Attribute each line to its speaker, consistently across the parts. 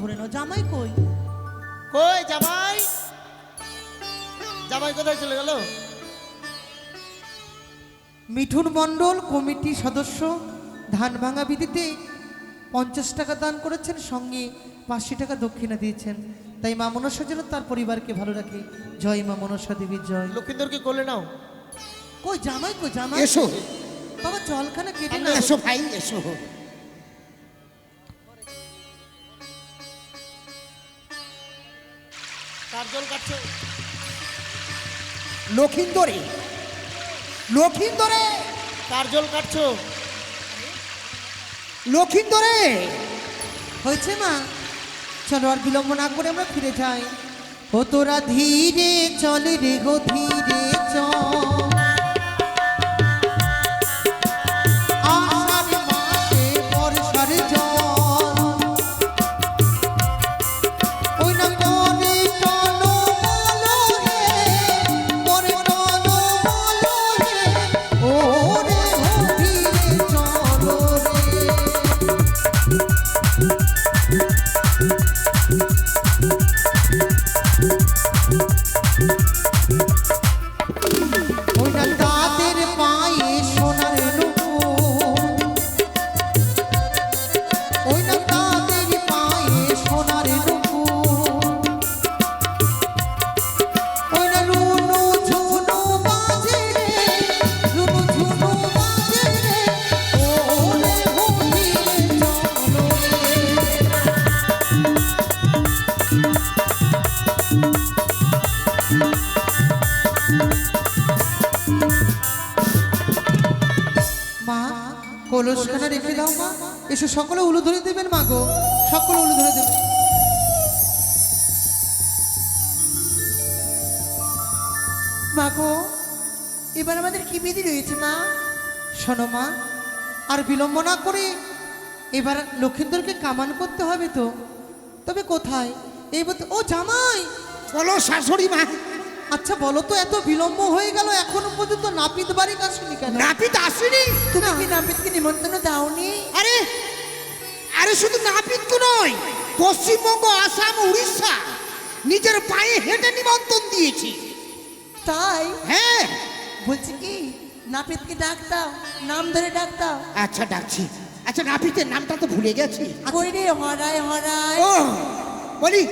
Speaker 1: নাও। জামাই কই?
Speaker 2: কই জামাই? জামাই কোথায় চলে গেল?
Speaker 1: মিঠুন মণ্ডল কমিটি সদস্য ধান ভাঙা বিধিতে পঞ্চাশ টাকা দান করেছেন সঙ্গে পাঁচশো টাকা দক্ষিণা দিয়েছেন। তাই মা মনসা যেন তার পরিবারকে ভালো রাখে। জয় মা মনসা দেবীর জয়।
Speaker 2: লক্ষিন্দরকে কোলে নাও।
Speaker 1: কই জামাই কই জামাই?
Speaker 3: এসো।
Speaker 1: বাবা জলখানা কেটে না
Speaker 3: এসো ভাই এসো।
Speaker 2: কার জল কাটছো?
Speaker 3: লক্ষিন্দরে। লক্ষিন্দরে।
Speaker 2: কার জল কাটছো?
Speaker 3: লক্ষিন্দরে।
Speaker 1: হয়েছে মা। চলো আর বিলম্ব না করে আমরা ফিরে যাই। ও তোরা ধীরে চলে রে গো ধীরে চল। গো এবার আমাদের কি বিধি রয়েছে মা? শোনো মা আর বিলম্ব না করে এবার লক্ষিন্দরকে কামান করতে হবে তো। তবে কোথায়? এই বলতে- ও জামাই!
Speaker 3: বলো শাশুড়ি মা।
Speaker 1: আচ্ছা বলো তো এত বিলম্ব হয়ে গেল এখনও পর্যন্ত নাপিত বাড়ি আসেনি কেন?
Speaker 3: নাপিত আসেনি?
Speaker 1: তুমি কি নাপিতকে নিমন্ত্রণ দাওনি?
Speaker 3: আরে আরে শুধু নাপিত তো নয় পশ্চিমবঙ্গ আসাম উড়িষ্যা নিজের পায়ে হেঁটে নিমন্ত্রণ দিয়েছি।
Speaker 1: তাই
Speaker 3: হ্যাঁ।
Speaker 1: বলছি কি নাপিতকে ডাক দাও নাম ধরে ডাক দাও।
Speaker 3: আচ্ছা ডাকছি। আচ্ছা নাপিতের নামটা তো ভুলে গেছি।
Speaker 1: কই রে হরায় হরায়
Speaker 3: ও বলি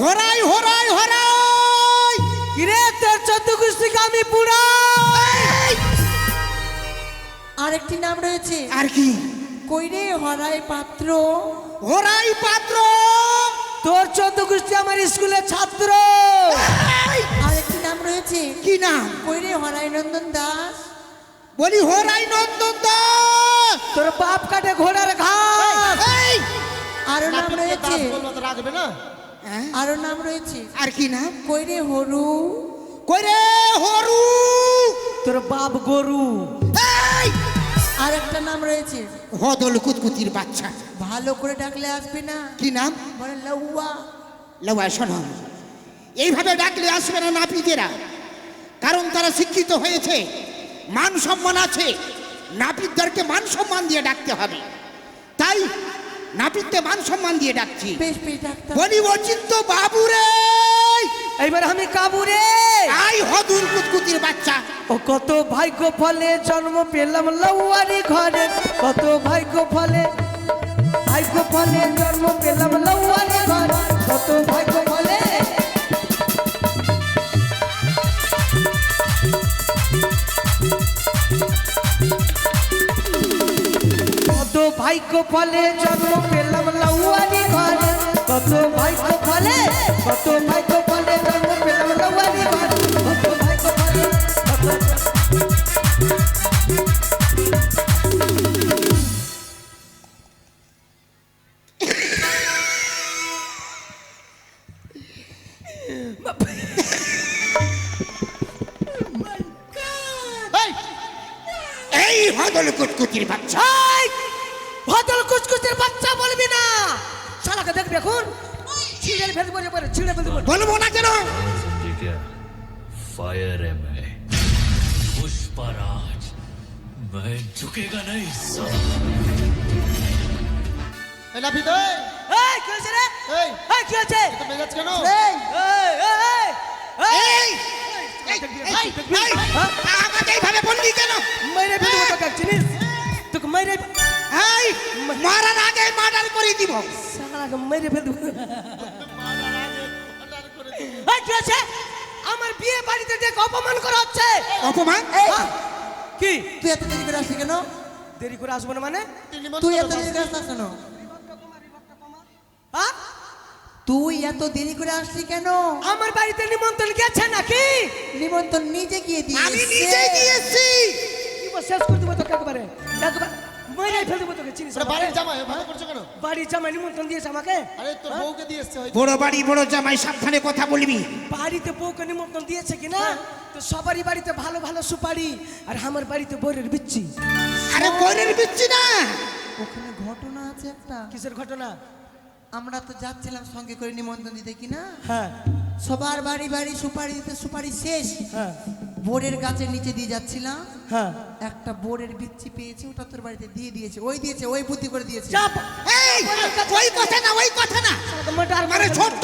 Speaker 3: হরাই হরাই হরাই।
Speaker 1: কিরে তোর চোদ্দ কুস্তিকে আমি পুরা আরেকটি নাম রয়েছে।
Speaker 3: আর কি?
Speaker 1: কই রে হরায় পাত্র?
Speaker 3: হরাই পাত্র।
Speaker 1: তোর চোদ্দ কুস্তি আমার স্কুলের ছাত্র। রয়েছে
Speaker 3: কি নাম?
Speaker 1: কই রে হরায় নন্দন দাস?
Speaker 3: বলি হরাই নন্দন দাস!
Speaker 1: তোর বাপ কাটে ঘোড়ার ঘাস।
Speaker 3: এই!
Speaker 1: আরও নাম রয়েছে?
Speaker 2: রাখবে না?
Speaker 3: হ্যাঁ?
Speaker 1: আরও নাম রয়েছে?
Speaker 3: আর কি নাম?
Speaker 1: কই রে হরু?
Speaker 3: কই রে হরু?
Speaker 1: তোর বাপ গরু।
Speaker 3: এই!
Speaker 1: আর একটা নাম রয়েছে?
Speaker 3: হদল কুতকুতির বাচ্চা।
Speaker 1: ভালো করে ডাকলে আসবে না?
Speaker 3: কি নাম?
Speaker 1: বলে লউয়া।
Speaker 3: লওয়া শোনো। এইভাবে ডাকলে আসবে না নাপিতেরা। কারণ তারা শিক্ষিত হয়েছে মান সম্মান আছে নাপিতদেরকে মান সম্মান দিয়ে ডাকতে হবে। তাই নাপিতকে মান সম্মান দিয়ে ডাকছি। বলি অচিন্ত বাবু রে!
Speaker 1: এইবার আমি কাবুরে
Speaker 3: আই হদুর কুতকুতির বাচ্চা।
Speaker 1: ও কত ভাগ্য ফলে জন্ম পেলাম লউয়ারি ঘরে। কত ভাগ্য ফলে ভাগ্য ফলে জন্ম পেলাম লউয়ারি ঘরে। কত ভাগ্য ফলে ভাগ্য ফলে জন্ম পেলাম লউয়ারি ঘরে কত ভাগ্য ফলে কত ভাগ্য ফলে জন্ম পেলাম লউয়ারি ঘরে কত ফলে কত
Speaker 2: এই
Speaker 3: হদল কুতকুতির বাচ্চা।
Speaker 1: বাচ্চা বলবি না শালাকে দেখ দেখুন ছিঁড়ে ফেলতে বলে ছিঁড়ে ফেলতে বলে
Speaker 3: বলবো না কেন
Speaker 4: ठीक है फायर है मैं पुष्पराज मैं झुकेगा नहीं साला।
Speaker 2: এই নাপিত এই,
Speaker 5: এই কি হয়েছে রে
Speaker 2: এই
Speaker 5: এই কি হয়েছে
Speaker 2: তো মেজাজ কেন
Speaker 5: এই এই এই
Speaker 3: এই এই, এই, এই, আমাকে এইভাবে বললি কেন
Speaker 5: মেরে ফেলবো তোকে চিনিস তোকে মেরে
Speaker 3: এই মারার আগে মার্ডার করে দিব।
Speaker 5: সালাকে মেরে ফেলব। এই কি হয়েছে? আমার বিয়ে বাড়িতে ডেকে অপমান করা হচ্ছে।
Speaker 3: অপমান?
Speaker 5: হ্যাঁ? কি?
Speaker 6: তুই এত দেরি করে আসলি কেন?
Speaker 5: দেরি করে আসব না মানে?
Speaker 2: তুই
Speaker 6: এত দেরি করে আসছিস কেন?
Speaker 5: হ্যাঁ?
Speaker 6: তুই এত দেরি করে আসলি কেন?
Speaker 5: আমার বাড়িতে নিমন্ত্রণ গেছে নাকি?
Speaker 6: নিমন্ত্রণ নিজে গিয়ে দিয়ে
Speaker 3: আমি। নিজেই দিয়েছি
Speaker 5: কি শেষ করে দেবো তোকে একবারে। একবার। মেরে ফেল দেবো তোকে চিনিস
Speaker 2: বাড়ির জামাই ভালো করছ কেন?
Speaker 5: বাড়ির জামাই নিমন্ত্রণ দিয়েছে আমাকে?
Speaker 2: আরে তোর বউকে দিয়ে এসছে
Speaker 3: বড় বাড়ি বড় জামাই সাবধানে কথা বলবি।
Speaker 5: বাড়িতে বউকে নিমন্ত্রণ দিয়েছে কিনা? তো সবারই বাড়িতে ভালো ভালো সুপারি আর আমার বাড়িতে বিচ্ছি।
Speaker 3: আরে বরের বিচ্ছি না!
Speaker 6: ওখানে ঘটনা আছে একটা।
Speaker 5: কিসের ঘটনা?
Speaker 6: আমরা তো যাচ্ছিলাম সঙ্গে করে নিমন্ত্রণ দিতে কিনা
Speaker 5: হ্যাঁ।
Speaker 6: সবার বাড়ি বাড়ি সুপারি দিতে সুপারি শেষ।
Speaker 5: হ্যাঁ।
Speaker 6: বোর্ডের গাছের নিচে দিয়ে যাচ্ছিলাম।
Speaker 5: হ্যাঁ।
Speaker 6: একটা বোর্ডের বিচ্ছি পেয়েছি ওটা তোর বাড়িতে দিয়ে দিয়েছে ওই দিয়েছে ওই বুদ্ধি করে দিয়েছে।
Speaker 5: চাপ।
Speaker 3: এই ওই কথা না ওই কথা না। মানে ছোট্ট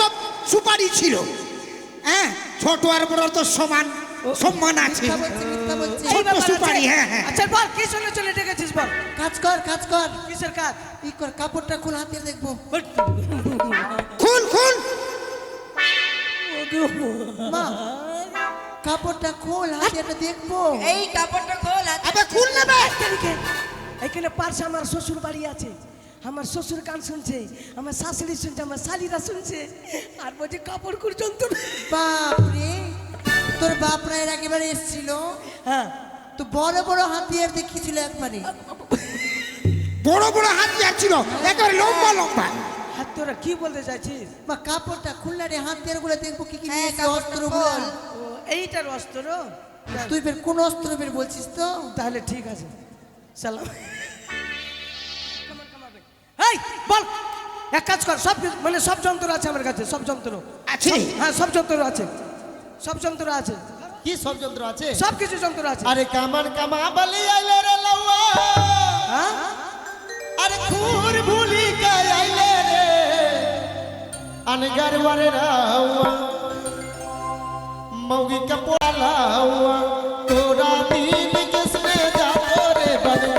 Speaker 3: সুপারি ছিল। হ্যাঁ ছোট আর বড় তো সমান সম্মান আছে। ছোট্ট সুপারি, হ্যাঁ, হ্যাঁ।
Speaker 5: আচ্ছা বল কি শুনে চলে ডেকেছিস বল।
Speaker 6: কাজ কর কাজ কর।
Speaker 5: কিসের কাজ?
Speaker 6: ই কর কাপড়টা খোল হাতে দেখব।
Speaker 3: খুল খুল।
Speaker 6: মা কাপড়টা খোল হাতে দেখব।
Speaker 7: এই কাপড়টা খোল হাতে
Speaker 3: আবে খুল না বে
Speaker 5: এদিকে, এখানে পাশে আমার শ্বশুর বাড়ি আছে। আমার শ্বশুর গান শুনছে আমার শাশুড়ি শুনছে আমার শালিরা শুনছে। আর বলছে কাপড় কুর যন্ত্র
Speaker 6: বাপ রে তোর বাপ এর একেবারে এসছিল?
Speaker 5: হ্যাঁ।
Speaker 6: তো বড় বড় হাতিয়ার দেখিয়েছিল একবারে।
Speaker 3: বড় বড় হাতিয়ার ছিল একেবারে লম্বা লম্বা।
Speaker 5: হাত তোরা কি বলতে চাইছিস?
Speaker 6: মা কাপড়টা খুলনা রে হাতিয়ারগুলো দেখব কি কি
Speaker 7: হ্যাঁ,
Speaker 6: নিয়েছে অস্ত্র
Speaker 7: খোল।
Speaker 5: এইটার অস্ত্র।
Speaker 6: তুই বের কোন অস্ত্র বের বলছিস তো?
Speaker 5: তাহলে ঠিক আছে। সালাম। বল। এক কাজ কর সব মানে সব যন্ত্র আছে আমার কাছে সব যন্ত্র।
Speaker 3: আছে?
Speaker 5: হ্যাঁ সব যন্ত্র আছে। সব যন্ত্র আছে।
Speaker 2: কি সব যন্ত্র আছে?
Speaker 5: সব কিছু যন্ত্র আছে।
Speaker 2: আরে কামান কামা বলি আইলে রে লাউয়া।
Speaker 5: হ্যাঁ?
Speaker 2: আরে খুর ভুলি কে আইলে রে। আনগার ওয়ারে রাউয়া।
Speaker 6: মৌগি কাপড় লাউয়া তোরা
Speaker 5: দিন
Speaker 7: কিসনে যাব রে বাজার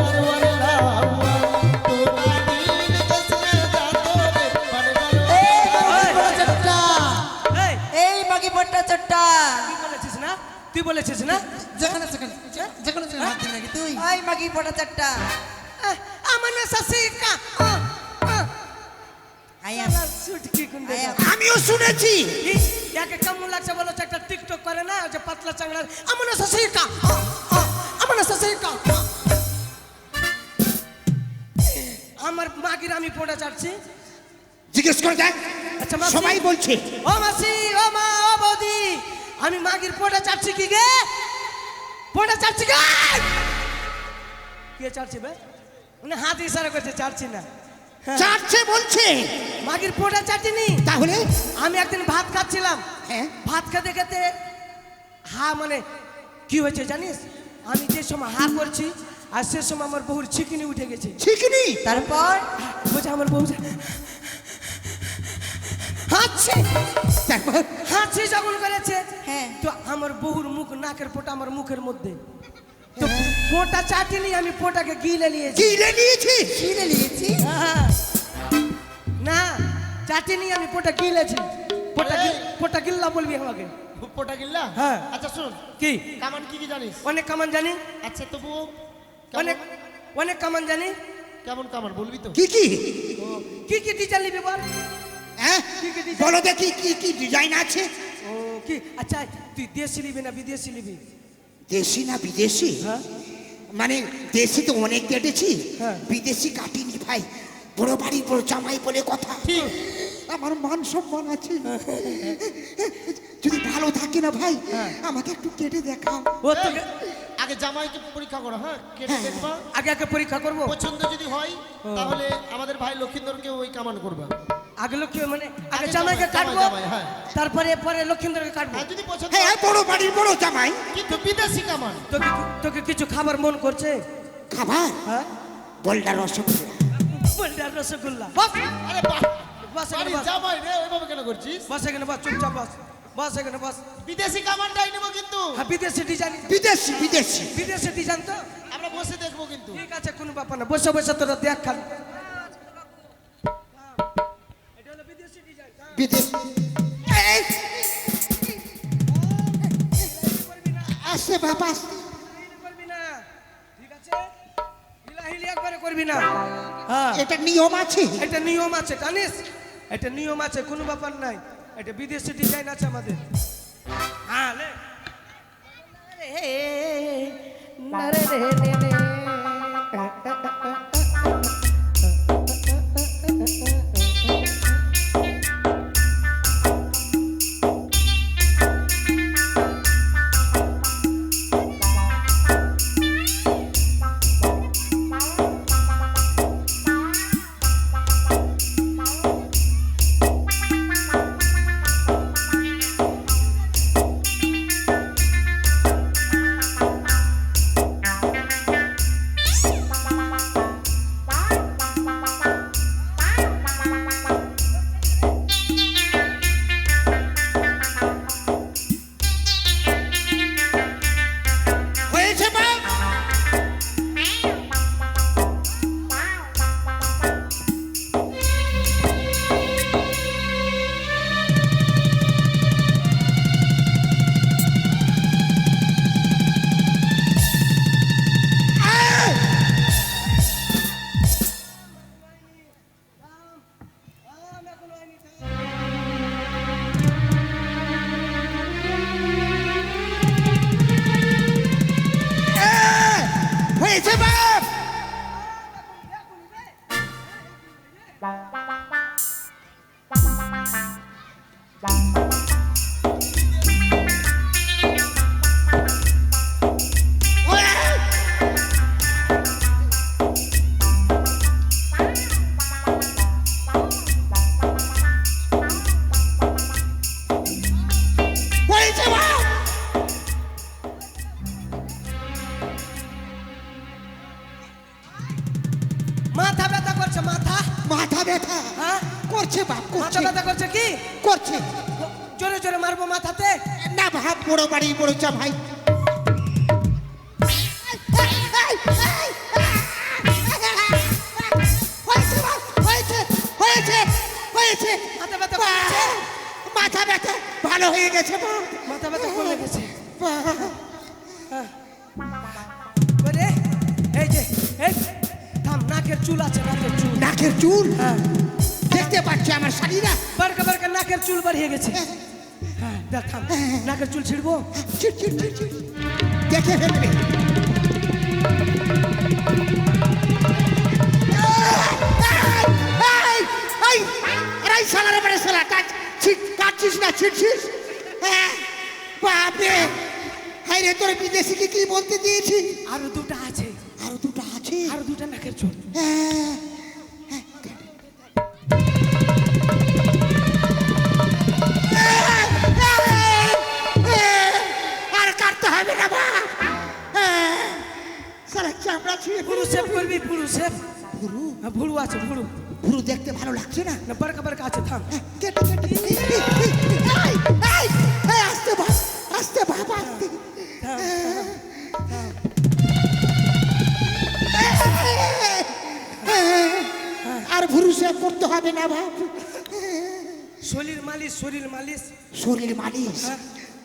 Speaker 5: তুই বলেছিস না?
Speaker 6: যেখানে সেখানে যেখানে সেখানে তুই?
Speaker 7: ওই মাগি পড়া
Speaker 5: চারটা আমার না
Speaker 7: শাশিকা।
Speaker 3: আমিও শুনেছি।
Speaker 5: ইয়াকে কেমন লাগছে বলো একটা টিকটক করে না যে পাতলা চাংড়া আমার শাসিকা আমার শাসিকা আমার মাগির আমি পড়ে যাচ্ছি।
Speaker 3: জিজ্ঞেস করে দেখ
Speaker 5: আচ্ছা।
Speaker 3: সবাই বলছে।
Speaker 5: ও মাসি ও মা ও বৌদি আমি মাগির পড়ে চাচ্ছি কি গে? পড়ে চাচ্ছি গে? কে চাচ্ছি বে? মানে হাত ইশারা করছে চাচ্ছি না। হ্যাঁ।
Speaker 3: চারছে বলছে।
Speaker 5: মাগির পড়ে চাচ্ছিনি
Speaker 3: তাহলে?
Speaker 5: আমি একদিন ভাত খাচ্ছিলাম।
Speaker 3: হ্যাঁ।
Speaker 5: ভাত খেতে খেতে হা মানে কি হয়েছে জানিস? আমি যে সময় হা করছি আর সে সময় আমার বহুর চিকিনি উঠে গেছে।
Speaker 3: ঠিকনি
Speaker 7: তারপর?
Speaker 5: বলছে আমার বউ যে- হাঁচছে
Speaker 3: তারপর?
Speaker 5: হাঁচি যখন করেছে
Speaker 7: হ্যাঁ।
Speaker 5: তো আমার বহুর মুখ নাকের পোটা আমার মুখের মধ্যে। তো পোটা চাটিনি আমি পোটাকে গিলে নিয়েছি।
Speaker 3: কিনে নিয়েছিস
Speaker 6: কিনে নিয়েছি।
Speaker 5: হ্যাঁ। না চাটিনি আমি পোটা গিলেছি। পোটা গিল- পোটা গিল্লা বলবি আমাকে?
Speaker 2: পোটা গিল্লা?
Speaker 5: হ্যাঁ।
Speaker 2: আচ্ছা শুন
Speaker 5: কি?
Speaker 2: কামান কি কি জানিস?
Speaker 5: অনেক কামান জানি।
Speaker 2: আচ্ছা তবু
Speaker 5: অনেক অনেক কামান জানি।
Speaker 2: কেমন কামান বলবি তো।
Speaker 3: কি কি?
Speaker 5: কি কি ডিজাইন নিবি বল?
Speaker 3: হ্যাঁ?
Speaker 5: কি কি ডিজাইন?
Speaker 3: বলো দেখি কি কি ডিজাইন আছে?
Speaker 5: ও কি? আচ্ছা তুই দেশি নিবি না বিদেশি নিবি?
Speaker 3: দেশি না বিদেশি?
Speaker 5: হ্যাঁ।
Speaker 3: মানে দেশি তো অনেক কেটেছি
Speaker 5: হ্যাঁ।
Speaker 3: বিদেশি কাটিনি ভাই বড় বাড়ি বড় জামাই বলে কথা।
Speaker 2: ঠিক।
Speaker 3: আমার মান সম্মান আছে। যদি ভালো থাকে না ভাই
Speaker 5: হ্যাঁ।
Speaker 3: আমাকে একটু কেটে দেখাও।
Speaker 5: ও তোকে
Speaker 2: আগে জামাইকে পরীক্ষা করো হ্যাঁ? কেটে
Speaker 3: হ্যাঁ।
Speaker 2: দেখবা।
Speaker 5: আগে আগে পরীক্ষা করব?
Speaker 2: পছন্দ যদি হয় তাহলে আমাদের ভাই লক্ষিন্দরকে ওই কামান করবা।
Speaker 5: আগে লক্ষ্মী মানে আগে জামাইকে
Speaker 2: জামাই,
Speaker 5: কাটবো
Speaker 2: হ্যাঁ।
Speaker 5: তারপরে পরে লক্ষ্মীন্দরকে কাটবো।
Speaker 2: আর যদি পছন্দ
Speaker 3: হ্যাঁ বড় বাড়ির বড় জামাই।
Speaker 2: কিন্তু বিদেশি কামান
Speaker 5: তোকে তোকে কিছু খাবার মন করছে?
Speaker 3: খাবার?
Speaker 5: হ্যাঁ?
Speaker 3: বলটা রসগোল্লা।
Speaker 5: বলটার রসগোল্লা। বস।
Speaker 2: আরে
Speaker 5: বস এখানে
Speaker 2: বাড়ির জামাই রে ওইভাবে কেন করছিস?
Speaker 5: বস এখানে বস চুপচাপ বস। বস এখানে বস।
Speaker 2: বিদেশি কামানটাই নেব কিন্তু।
Speaker 5: হ্যাঁ বিদেশি ডিজাইন
Speaker 3: বিদেশি বিদেশি।
Speaker 5: বিদেশি ডিজাইন তো?
Speaker 2: আমরা বসে দেখব কিন্তু।
Speaker 5: ঠিক আছে কোনো ব্যাপার না। বসে বসে তোরা দেখ খালি। বিদেশি
Speaker 3: আসছে বাবা আসছে।
Speaker 5: করবি না ঠিক আছে হিলাহিলি একবারে করবি না হ্যাঁ
Speaker 3: এটা নিয়ম আছে
Speaker 5: এটা নিয়ম আছে জানিস এটা নিয়ম আছে কোনো ব্যাপার নাই এটা বিদেশি ডিজাইন আছে আমাদের হ্যাঁ লে
Speaker 3: হয়েছে গেছে
Speaker 5: মাথা ব্যথা কমে গেছে বলে এই যে এই থাম নাকের চুল আছে নাকের চুল
Speaker 3: নাকের চুল
Speaker 5: হ্যাঁ
Speaker 3: দেখতে পাচ্ছি আমার শাড়িরা
Speaker 5: বারকা বারকা নাকের চুল বাড়িয়ে গেছে হ্যাঁ দেখ থাম নাকের চুল ছিড়বো
Speaker 3: চিট চিট চিট চিট। দেখে ফেলবে এই, এই, এই শালারে বাড়ি কাট- ছিট, কাটছিস না ছিটছিস হ্যাঁ, বাপরে। হাই রে তোর বিদেশিকে কি বলতে দিয়েছি?
Speaker 5: আরও দুটো আছে।
Speaker 3: আরও দুটো আছে?
Speaker 5: আরও দুটো নাকের চুল
Speaker 3: হ্যাঁ, আর কাটতে হবে না বাপ সারা চামড়া ছিঁড়ে
Speaker 5: পুরু সেভ করবি পুরু সেভ
Speaker 3: ভুরু?
Speaker 5: হ্যাঁ ভুরু আছে ভুরু।
Speaker 3: ভুরু দেখতে ভালো লাগছে না?
Speaker 5: না বারকা বারকা আছে থাম।
Speaker 3: কেটে কেটে। আর ভুরু সে করতে হবে না ভাব
Speaker 5: শরীর মালিশ শরীর মালিশ।
Speaker 3: শরীর মালিশ।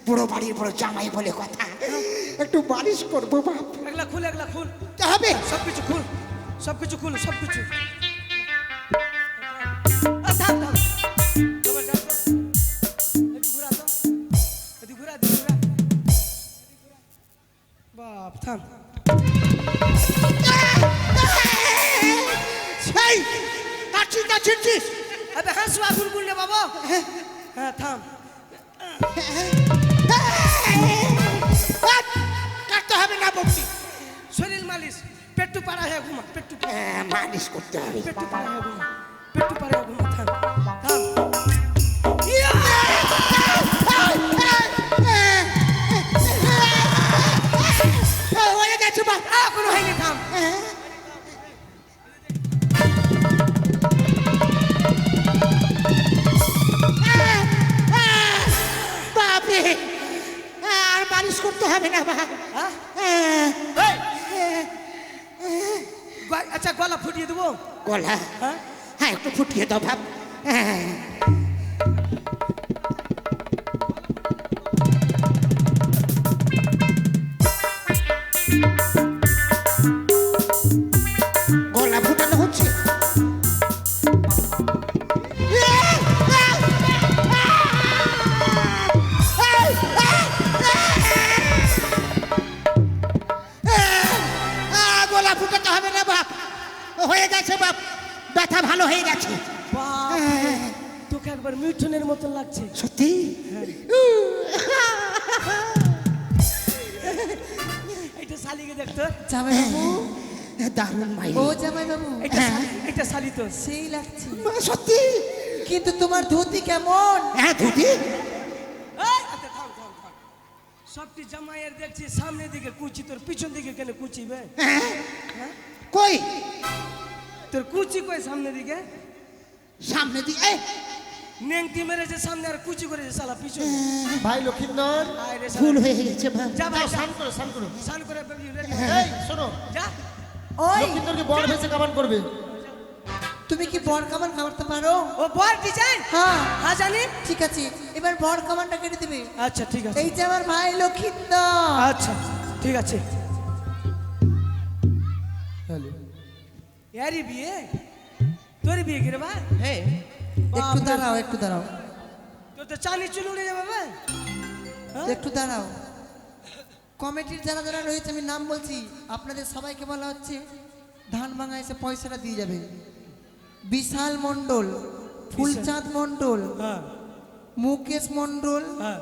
Speaker 3: বড় বাড়ির বড় জামাই বলে কথা। একটু মালিশ করব বাপ।
Speaker 5: এগুলা খুল একলা খুল।
Speaker 3: তা হবে।
Speaker 5: সব কিছু খুল সব কিছু খুল সব কিছু
Speaker 3: না ছিটছিস
Speaker 5: আবে হাসু আগুন গুন্ডে বাবা। হ্যাঁ থাম।
Speaker 3: কাটতে হবে না বকছি
Speaker 5: শরীর মালিশ। পেট্টু পাড়া হয়ে ঘুমা পেট্টু
Speaker 3: মালিশ করতে হবে।
Speaker 5: পেট্টু পাড়া হয়ে ঘুমা পেট্টু পাড়া হয়ে ঘুমা থাম।
Speaker 3: ফুটাতে হবে না
Speaker 5: আচ্ছা গলা ফুটিয়ে দেবো?
Speaker 3: গলা?
Speaker 5: হ্যাঁ?
Speaker 3: হ্যাঁ একটু ফুটিয়ে দাও ভাব হ্যাঁ
Speaker 6: কিন্তু তোমার ধুতি কেমন?
Speaker 3: হ্যাঁ ধুতি।
Speaker 5: আচ্ছা, থাম, থাম, থাম। সবটি জামাইয়ের দেখছি সামনের দিকে কুচি তোর পিছন দিকে কেন কুচি বে?
Speaker 3: হ্যাঁ। কই?
Speaker 5: তোর কুচি কই সামনের দিকে?
Speaker 3: সামনে এই,
Speaker 5: নেংটি মেরেছে সামনে আর কুচি করেছে সালা পিছনে
Speaker 2: ভাই লক্ষিন্দর।
Speaker 3: ভুল হয়ে গেছে
Speaker 5: যা ভাই
Speaker 2: যাও, স্নান করো স্নান করো।
Speaker 5: স্নান করে
Speaker 2: এই শোনো।
Speaker 5: যা।
Speaker 6: ওই।
Speaker 2: লক্ষিন্দরকে বর ভেসে কামান করবে।
Speaker 6: তুমি কি বর কামান খাওয়াতে পারো?
Speaker 5: ও বর ডিজাইন
Speaker 6: হ্যাঁ।
Speaker 5: হ্যাঁ জানি।
Speaker 6: ঠিক আছে এবার বর কামানটা কেটে দিবে।
Speaker 5: আচ্ছা ঠিক আছে।
Speaker 6: এই যে আমার ভাই লক্ষিন্দর
Speaker 5: আচ্ছা ঠিক আছে। হ্যালো। ইয়ারি বিয়ে? তোর বিয়ে কি রে ভাই?
Speaker 6: হ্যাঁ একটু দাঁড়াও একটু দাঁড়াও।
Speaker 5: তোর তো চালি চুল উড়ে যাবে ভাই। হ্যাঁ?
Speaker 6: একটু দাঁড়াও। কমিটির যারা যারা রয়েছে আমি নাম বলছি আপনাদের সবাইকে বলা হচ্ছে ধান ভাঙা এসে পয়সাটা দিয়ে যাবে। বিশাল মণ্ডল ফুলচাঁদ মণ্ডল
Speaker 5: হ্যাঁ
Speaker 6: মুকেশ মণ্ডল
Speaker 5: হ্যাঁ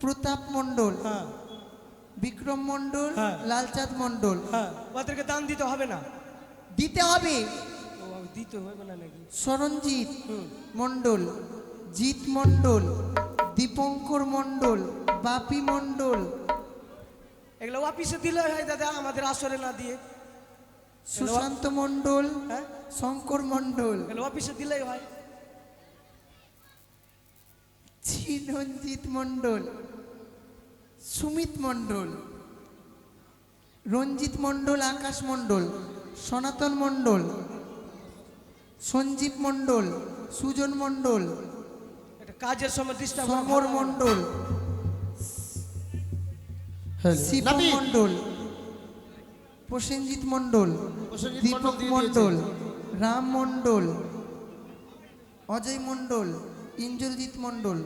Speaker 6: প্রতাপ মণ্ডল
Speaker 5: হ্যাঁ
Speaker 6: বিক্রম মণ্ডল। লালচাঁদ মণ্ডল।
Speaker 5: হ্যাঁ ওদেরকে দান দিতে হবে না?
Speaker 6: দিতে হবে।
Speaker 5: ও দিতে হবে না নাকি?
Speaker 6: সরঞ্জিৎ। মণ্ডল জিৎ মণ্ডল দীপঙ্কর মণ্ডল বাপি মণ্ডল।
Speaker 5: এগুলো অফিসে দিলে হয় দাদা আমাদের আসরে না দিয়ে।
Speaker 6: সুশান্ত মণ্ডল
Speaker 5: হ্যাঁ?
Speaker 6: শঙ্কর মণ্ডল।
Speaker 5: এগুলো অফিসে দিলেই হয়
Speaker 6: চিরঞ্জিত মণ্ডল সুমিত মণ্ডল রঞ্জিত মণ্ডল আকাশ মণ্ডল সনাতন মণ্ডল সঞ্জীব মণ্ডল সুজন মণ্ডল
Speaker 5: এটা কাজের সময় ডিস্টার্ব
Speaker 6: সমর মণ্ডল শিব
Speaker 2: নাপিত।
Speaker 6: প্রসেনজিৎ মণ্ডল দীপক
Speaker 2: মণ্ডল
Speaker 6: রাম মণ্ডল অজয় মণ্ডল ইন্দ্রজিৎ মণ্ডল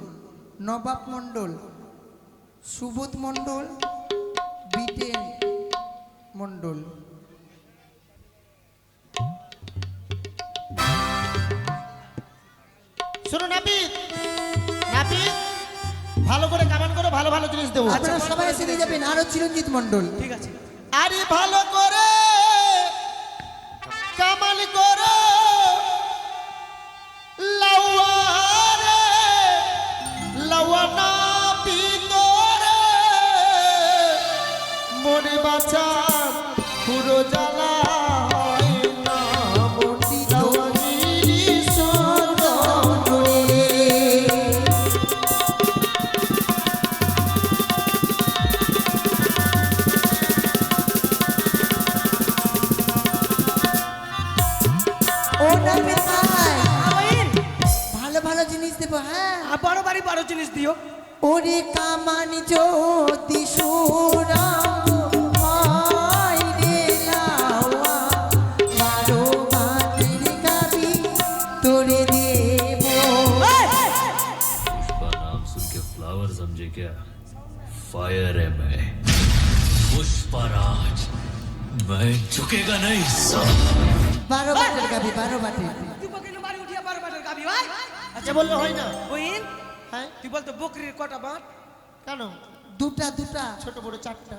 Speaker 6: নবাব মণ্ডল সুবোধ মণ্ডল বিটেন মণ্ডল।
Speaker 2: শোনো নাপিত নাপিত ভালো করে কামান করো ভালো ভালো জিনিস দেবো।
Speaker 6: আপনারা সবাই এসে যাবেন আরও চিরঞ্জিত মণ্ডল।
Speaker 5: ঠিক আছে।
Speaker 2: আরে ভালো করে কামাল করো পিতরে মনে পুরো জ্বালা।
Speaker 4: सुन के फ्लावर समझे क्या फायर है मैं पुष्पराज मैं झुकेगा नहीं साला
Speaker 6: বারো বাটের গাবি বারো বাটের
Speaker 5: তুই বকিলে বাড়ি উঠিয়া বারো বাটের গাবি ভাই
Speaker 2: আচ্ছা বললে হয় না
Speaker 5: বইন
Speaker 2: হ্যাঁ?
Speaker 5: তুই বলতো বকরির কটা বাট
Speaker 2: কেন?
Speaker 6: দুটা দুটা।
Speaker 2: ছোট বড় চারটা।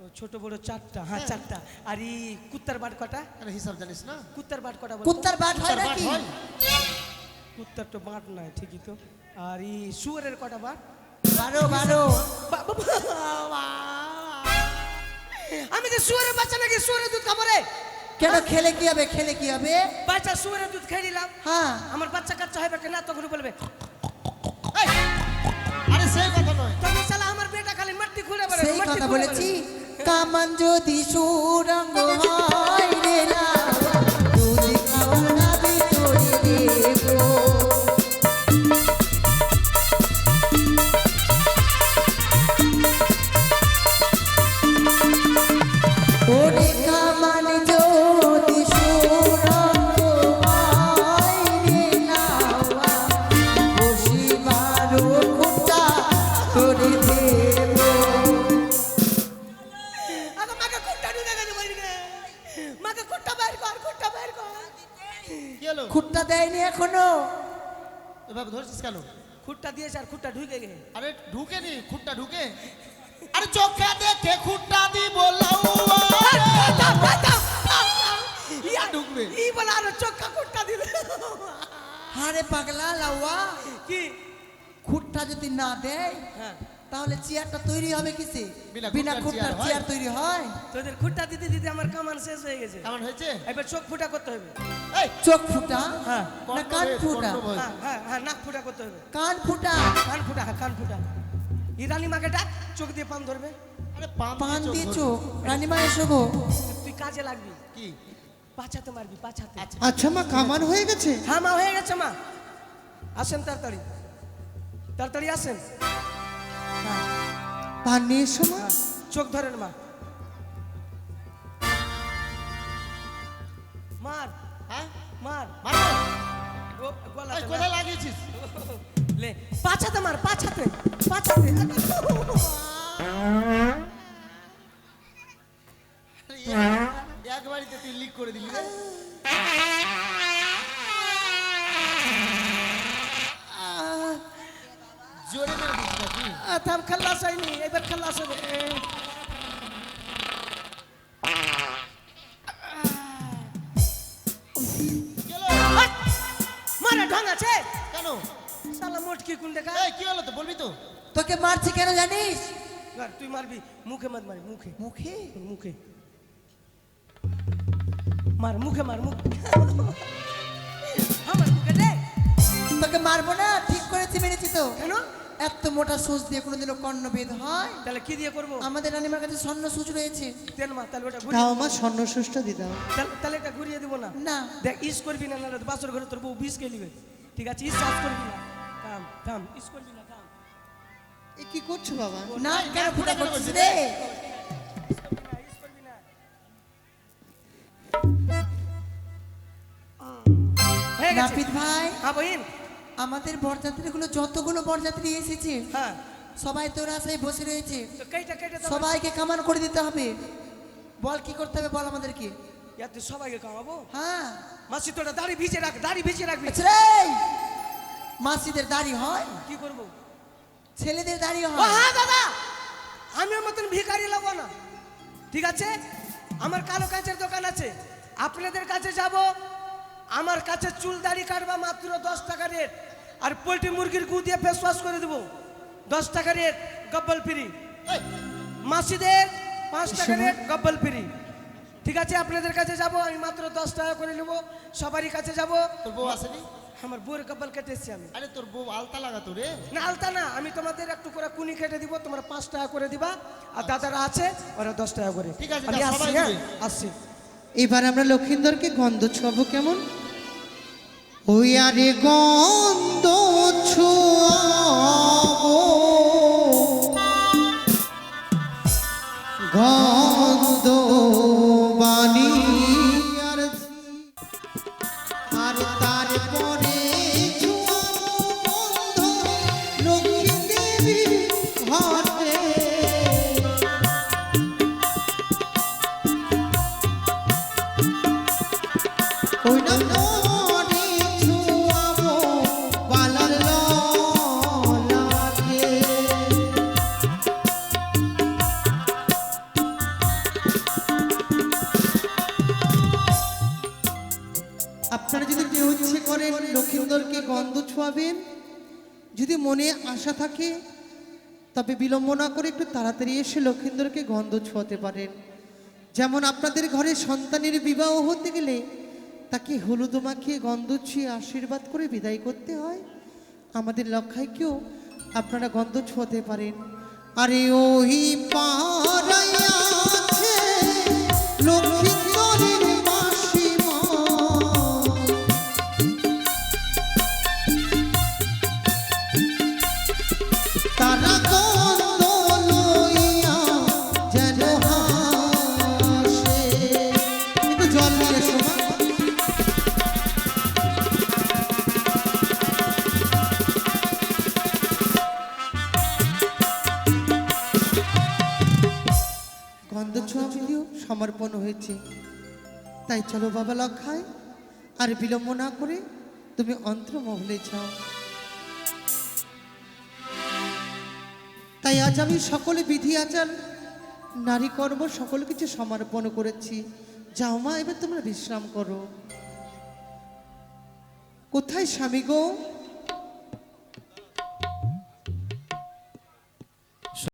Speaker 5: ও, ছোট বড় চারটা হ্যাঁ চারটা। আর এই কুত্তার বাট কটা?
Speaker 2: আরে হিসাব জানিস না।
Speaker 5: কুত্তার বাট কটা
Speaker 6: কুত্তার বাট হয় নাকি?
Speaker 5: কুত্তার তো বাট নাই ঠিকই তো। আর এই শুয়ারের কটা বাট
Speaker 6: বারো বারো।
Speaker 5: আমি তো শুয়ারের বাচ্চা নাকি শুয়ারের দুধ খাব রে?
Speaker 6: কেন খেলে কি হবে খেলে কি হবে?
Speaker 5: বাচ্চা শুয়ারের দুধ খেয়ে নিলাম।
Speaker 6: হ্যাঁ।
Speaker 5: আমার বাচ্চা কাচ্চা হবে কিনা তখন বলবে
Speaker 2: আরে সেই কথা নয়
Speaker 5: তখন শালা আমার বেটা খালি মাটি খুঁড়ে
Speaker 6: কথা বলেছি কামান যদি সুরঙ্গ হয় রে লাউয়া,
Speaker 2: চেয়ার
Speaker 6: তৈরি হয়?
Speaker 5: তোদের খুট্টা দিতে দিতে আমার কামান শেষ হয়ে গেছে।
Speaker 2: কেমন হয়েছে?
Speaker 5: এবার চোখ ফুটা করতে হবে।
Speaker 2: এই
Speaker 6: চোখ ফুটা?
Speaker 5: হ্যাঁ।
Speaker 6: না কান ফুটা?
Speaker 5: হ্যাঁ হ্যাঁ হ্যাঁ নাক ফুটা করতে হবে।
Speaker 6: কান ফুটা?
Speaker 5: কান ফুটা হ্যাঁ কান ফুটা। ইরানি মাকে ডাক চোখ দিয়ে পান ধরবে।
Speaker 2: আরে পান
Speaker 6: পান
Speaker 2: দিয়ে চোখ।
Speaker 6: রানীমা এসো গো।
Speaker 5: তুই কাজে লাগবি।
Speaker 2: কি?
Speaker 5: পাছাতে মারবি পাছাতে
Speaker 1: আচ্ছা মা কামান হয়ে গেছে?
Speaker 5: হ্যাঁ মা হয়ে গেছে মা। আসেন তাড়াতাড়ি। তাড়াতাড়ি আসেন।
Speaker 1: পান নিয়ে এসো মা।
Speaker 5: হ্যাঁ। চোখ ধরেন মা। মার
Speaker 2: হ্যাঁ?
Speaker 5: মার
Speaker 2: মারো। কোথায় লাগিয়েছিস?
Speaker 5: লে পাছাতে মার পাছাতে পাছাতে।
Speaker 2: এক- বাড়িতে তুই লিক করে দিলি জোরে মেরে দিস
Speaker 5: থাম খাল্লাস হয়নি এবার খাল্লাস হবে। মোটকি কোন দেখা?
Speaker 2: এই কি হলো তো? বলবি তো।
Speaker 6: তোকে মারছি কেন জানিস?
Speaker 5: আর তুই মারবি। মুখে মত মারি মুখে।
Speaker 6: মুখে?
Speaker 5: মুখে। মার মুখে মার মুখ। আমার মুখে দে।
Speaker 6: তোকে মারবো না ঠিক করেছি মেরেছি তো।
Speaker 5: কেন?
Speaker 6: এত মোটা সুচ দিয়ে কোনোদিনও কর্ণভেদ হয়?
Speaker 5: তাহলে কি দিয়ে করব?
Speaker 6: আমাদের রানীমার কাছে স্বর্ণ সুচ রয়েছে।
Speaker 5: দেন মা তাহলে ওটা ঘুরিয়ে
Speaker 1: দাও মা স্বর্ণ সুষ্ঠ দি দাও।
Speaker 5: তাহলে- এটা ঘুরিয়ে দিব না?
Speaker 6: না।
Speaker 5: দেখ ইস করবি না নাহলে বাসর ঘরে তোর বউ বিষ কে নিবে। ঠিক আছে ইস সাজ করবি না। থাম ইস করবি না থাম
Speaker 1: এ কি করছ বাবা?
Speaker 6: না কেন ফুটা করছিস রে?
Speaker 5: হয়ে
Speaker 6: নাপিত ভাই
Speaker 5: হ্যাঁ
Speaker 6: আমাদের বরযাত্রীগুলো যতগুলো বরযাত্রী এসেছে
Speaker 5: হ্যাঁ।
Speaker 6: সবাই তোর আশায় বসে রয়েছে।
Speaker 5: তো কেটে কেটে
Speaker 6: সবাইকে কামান করে দিতে হবে। বল কি করতে হবে বল আমাদেরকে।
Speaker 5: ইয়া সবাইকে কামাবো?
Speaker 6: হ্যাঁ।
Speaker 5: মাসি তোরা দাড়ি ভিজে রাখ দাড়ি ভিজে রাখবি।
Speaker 6: আচ্ছা রে মাসিদের দাড়ি হয়?
Speaker 5: কি করব?
Speaker 6: ছেলেদের দাড়ি
Speaker 5: ও
Speaker 6: হয়।
Speaker 5: হ্যাঁ দাদা আমি মতন ভিখারি লাগবো না। ঠিক আছে? আমার কালো কাঁচের দোকান আছে। আপনাদের কাছে যাব। আমার কাছে চুল দাড়ি কাটবা মাত্র দশ টাকা রেট। আর পোলট্রি মুরগির গু দিয়ে ফেস ওয়াশ করে দেবো। দশ টাকা রেট গব্বল ফ্রি। মাসিদের পাঁচ টাকা রেট গব্বল ফ্রি। ঠিক আছে? আপনাদের কাছে যাব আমি মাত্র দশ টাকা করে নেব। সবারই কাছে যাব।
Speaker 2: তোর বউ আসেনি?
Speaker 5: আমার বউয়ের গব্বল কেটে এসছি আমি।
Speaker 2: আরে তোর বউ আলতা লাগাতো রে।
Speaker 5: না আলতা না আমি তোমাদের একটু করে কুনি কেটে দিব তোমরা পাঁচ টাকা করে দিবা আর দাদারা আছে ওরা দশ টাকা করে।
Speaker 2: ঠিক আছে,
Speaker 5: আমি আসছি
Speaker 2: সবাই
Speaker 5: হ্যাঁ? আসছি।
Speaker 1: এবার আমরা লক্ষিন্দরকে গন্ধ ছোয়াবো কেমন? ওই আরে গন্ধ ছোয়াবো। গন্ধ আশা থাকে, তবে বিলম্ব না করে একটু তাড়াতাড়ি এসে লক্ষিন্দরকে গন্ধ ছোঁয়াতে পারেন। যেমন আপনাদের ঘরে সন্তানের বিবাহ হতে গেলে তাকে হলুদ মাখিয়ে গন্ধ ছুঁয়ে আশীর্বাদ করে বিদায় করতে হয়। আমাদের লক্ষাইকেও আপনারা গন্ধ ছোঁয়াতে পারেন। আরে ওই পাড়ায় হয়েছে তাই চলো বাবা লক্ষায় আর বিলম্ব না করে তুমি অন্তর্মহলে যাও। তাই আজ আমি সকলে বিধি আচার, নারী কর্ম সকল কিছু সমর্পণ করেছি। যাও মা, এবার তোমরা বিশ্রাম করো। কোথায় স্বামী গো?